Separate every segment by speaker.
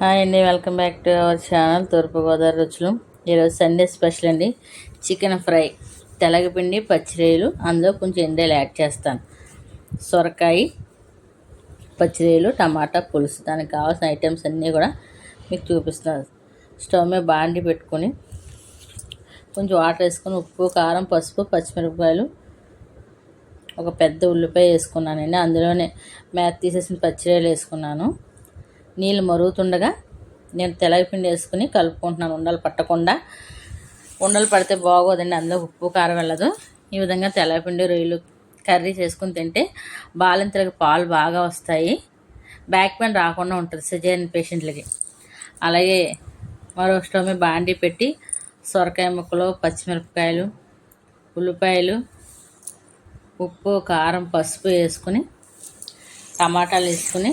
Speaker 1: Hi అండి welcome back to our channel Thurpugodavari రుచులు. ఈరోజు సండే స్పెషల్ అండి చికెన్ ఫ్రై. తెలగపిండి పచ్చిరేలు అందులో కొంచెం ఎండేలు యాడ్ చేస్తాను. సొరకాయ పచ్చిరేలు టమాటా పులుసు. దానికి కావాల్సిన ఐటమ్స్ అన్నీ కూడా మీకు చూపిస్తాను. స్టవ్ మీద బాండి పెట్టుకొని కొంచెం వాటర్ వేసుకొని ఉప్పు కారం పసుపు పచ్చిమిరపకాయలు. ఒక పెద్ద ఉల్లిపాయ వేసుకున్నానండి. అందులోనే మేత తీసేసిన పచ్చిరేలు వేసుకున్నాను. నీళ్ళు మరుగుతుండగా నేను తెలగపిండి వేసుకుని కలుపుకుంటున్నాను. ఉండలు పట్టకుండా. ఉండలు పడితే బాగోదండి అందులో ఉప్పు కారం వెళ్ళదు. ఈ విధంగా తెలగపిండి రొయ్యలు కర్రీ చేసుకుని తింటే బాలింతలకు పాలు బాగా వస్తాయి. బ్యాక్ పెయిన్ రాకుండా ఉంటుంది సిజేరియన్ పేషెంట్లకి. అలాగే మరో స్టవ్ మీద బాండీ పెట్టి సొరకాయ ముక్కలు పచ్చిమిరపకాయలు ఉల్లిపాయలు ఉప్పు కారం పసుపు వేసుకుని టమాటాలు వేసుకుని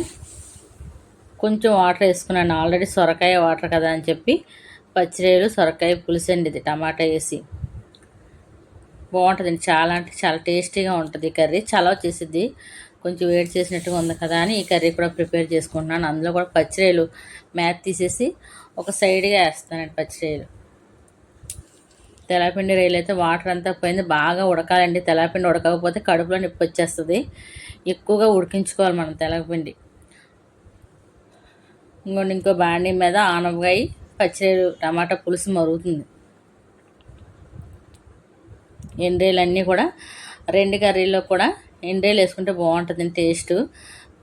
Speaker 1: కొంచెం వాటర్ వేసుకున్నాను. ఆల్రెడీ సొరకాయ వాటర్ కదా అని చెప్పి పచ్చిరేలు సొరకాయ పులుసు అండి ఇది టమాటా వేసి. బాగుంటుందండి. చాలా అంటే చాలా టేస్టీగా ఉంటుంది కర్రీ. చాలా చేసిద్ది. కొంచెం వేడి చేసినట్టుగా ఉంది కదా అని ఈ కర్రీ కూడా ప్రిపేర్ చేసుకుంటున్నాను. అందులో కూడా పచ్చిరేలు మ్యాత్ తీసేసి ఒక సైడ్గా వేస్తానండి పచ్చిరేలు. తెలాపిండి రైలు అయితే వాటర్ అంతా పోయింది. బాగా ఉడకాలండి. తెలాపిండి ఉడకకపోతే కడుపులో నొప్పి వచ్చేస్తుంది. ఎక్కువగా ఉడికించుకోవాలి మనం తెలగపిండి ఇంకోటి ఇంకో బాండీ మీద ఆనపకాయ పచ్చిరేలు టమాటా పులుసు మరుగుతుంది. ఎండ్రేలు కూడా రెండు కర్రీలో కూడా ఎండ్రేలు వేసుకుంటే బాగుంటుంది టేస్ట్.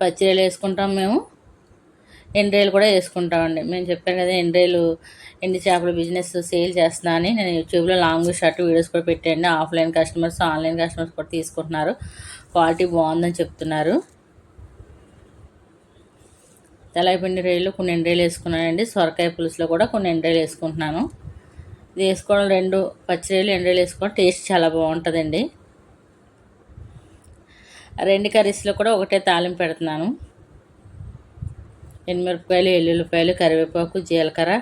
Speaker 1: పచ్చిరేలు వేసుకుంటాం మేము. ఎండ్రేలు కూడా వేసుకుంటామండి. మేము చెప్పాను కదా ఎండ్రేలు ఎండి చేపల బిజినెస్ సేల్ చేస్తున్నా అని. నేను యూట్యూబ్లో లాంగ్ షార్ట్ వీడియోస్ కూడా పెట్టండి ఆఫ్లైన్ కస్టమర్స్ ఆన్లైన్ కస్టమర్స్ కూడా తీసుకుంటున్నారు. క్వాలిటీ బాగుందని చెప్తున్నారు. తెల్లపిండి రేలు కొన్ని ఎండ్రేలు వేసుకున్నానండి. సొరకాయ పులుసులో కూడా కొన్ని ఎండ్రేలు వేసుకుంటున్నాను. ఇది వేసుకోవడం రెండు పచ్చిరేలు ఎండ్రేలు వేసుకోవడం టేస్ట్ చాలా బాగుంటుందండి. రెండు కర్రీస్లో కూడా ఒకటే తాలింపు పెడుతున్నాను. ఎనిమిరపకాయలు ఎల్లుల్లిపాయలు కరివేపాకు జీలకర్ర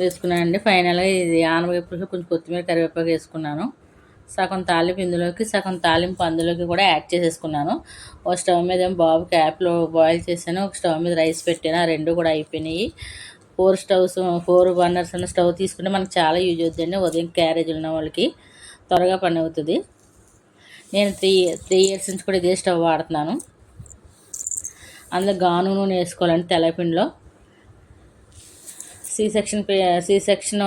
Speaker 1: వేసుకున్నానండి. ఫైనల్గా ఇది ఆనవేపులు కొంచెం కొత్తిమీర కరివేపాకు వేసుకున్నాను. సగం తాలింపు ఇందులోకి సగం తాలింపు అందులోకి కూడా యాడ్ చేసేసుకున్నాను. ఒక స్టవ్ మీద బాబు బాబుకి యాప్లో బాయిల్ చేశాను. ఒక స్టవ్ మీద రైస్ పెట్టాను ఆ రెండు కూడా అయిపోయినాయి. ఫోర్ స్టవ్స్ ఫోర్ బర్నర్స్ ఉన్న స్టవ్ తీసుకుంటే మనకు చాలా యూజ్ అవుతుందండి. ఉదయం క్యారేజ్ ఉన్న వాళ్ళకి త్వరగా పని అవుతుంది. నేను త్రీ త్రీ ఇయర్స్ నుంచి కూడా ఇదే స్టవ్ వాడుతున్నాను. అందులో గాను నూనె వేసుకోవాలండి తెల్లపిండిలో. సి సెక్షన్ సి సెక్షన్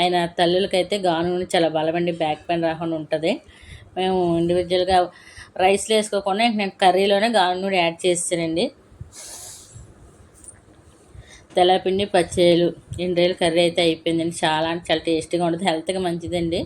Speaker 1: ఆయన తల్లులకైతే గాను నూనె చాలా బలమండి బ్యాక్ పెయిన్ రాకుండా ఉంటుంది. మేము ఇండివిజువల్గా రైస్లో వేసుకోకుండా నేను కర్రీలోనే గాను నూనె యాడ్ చేస్తానండి. తెల్లపిండి పచ్చేలు ఎండ్రేలు కర్రీ అయితే అయిపోయిందండి. చాలా అంటే చాలా టేస్టీగా ఉంటుంది. హెల్త్కి మంచిదండి.